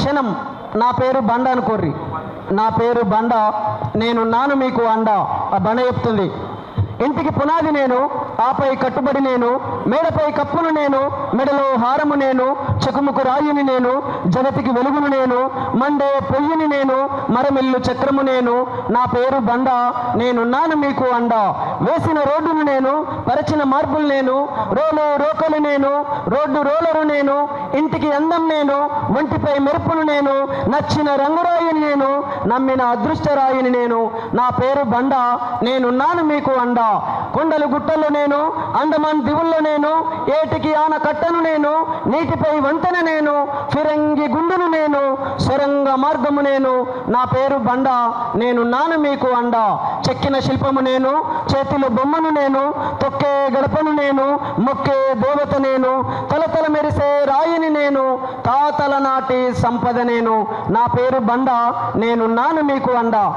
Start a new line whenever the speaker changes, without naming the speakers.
క్షణం. నా పేరు బండ అనుకోర్రి. నా పేరు బండ. నేనున్నాను మీకు అండ. ఆ బండ చెప్తుంది. ఇంటికి పునాది నేను ఆపై కట్టుబడి నేను మేడపై కప్పును నేను మెడలో హారము నేను చెకుముకు రాయిని నేను జగతికి వెలుగును నేను మండే పొయ్యిని నేను మరమిల్లు చక్రము నేను నా పేరు బండ. నేనున్నాను మీకు అండ. వేసిన రోడ్డును నేను పరచిన మార్పులు నేను రోలు రోకలు నేను రోడ్డు రోలరు నేను ఇంటికి అందం నేను ఒంటిపై మెరుపును నేను నచ్చిన రంగురాయిని నేను నమ్మిన అదృష్టరాయిని నేను. నా పేరు బండ నేనున్నాను మీకు అండ. కొండలు గుట్టలు నేను అండమాన్ దివుల్లో నేను ఏటికి ఆన కట్టను నేను నీటిపై వంతెన నేను ఫిరంగి సొరంగ నేను నా పేరు బండ నేనున్నాను మీకు అండ. చెక్కిన శిల్పము నేను చేతిలో బొమ్మను నేను తొక్కే గడపను నేను మొక్కే దేవత నేను తలతల మెరిసే రాయిని నేను తాతల నాటి సంపద నేను. నా పేరు బండ నేనున్నాను మీకు అండ.